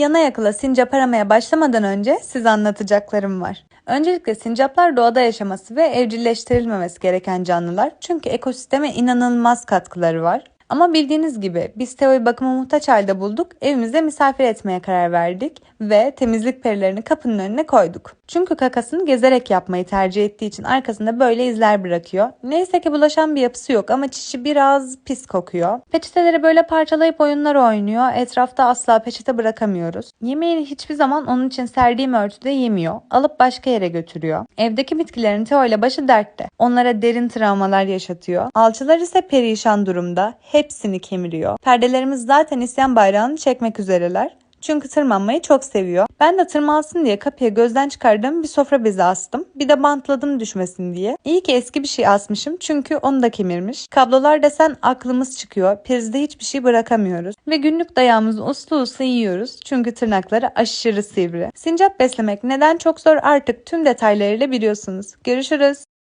Yana yakıla sincap aramaya başlamadan önce size anlatacaklarım var. Öncelikle sincaplar doğada yaşaması ve evcilleştirilmemesi gereken canlılar çünkü ekosisteme inanılmaz katkıları var. Ama bildiğiniz gibi biz Teo'yu bakıma muhtaç halde bulduk, evimize misafir etmeye karar verdik ve temizlik perilerini kapının önüne koyduk. Çünkü kakasını gezerek yapmayı tercih ettiği için arkasında böyle izler bırakıyor. Neyse ki bulaşan bir yapısı yok ama çişi biraz pis kokuyor. Peçeteleri böyle parçalayıp oyunlar oynuyor. Etrafta asla peçete bırakamıyoruz. Yemeğini hiçbir zaman onun için serdiğim örtüde yemiyor. Alıp başka yere götürüyor. Evdeki bitkilerin Teo ile başı dertte. Onlara derin travmalar yaşatıyor. Alçılar ise perişan durumda. Hepsini kemiriyor. Perdelerimiz zaten isyan bayrağını çekmek üzereler. Çünkü tırmanmayı çok seviyor. Ben de tırmansın diye kapıya gözden çıkardığım bir sofra bezi astım. Bir de bantladım düşmesin diye. İyi ki eski bir şey asmışım çünkü onu da kemirmiş. Kablolar desen aklımız çıkıyor. Prizde hiçbir şey bırakamıyoruz. Ve günlük dayağımızı uslu uslu yiyoruz. Çünkü tırnakları aşırı sivri. Sincap beslemek neden çok zor artık tüm detaylarıyla biliyorsunuz. Görüşürüz.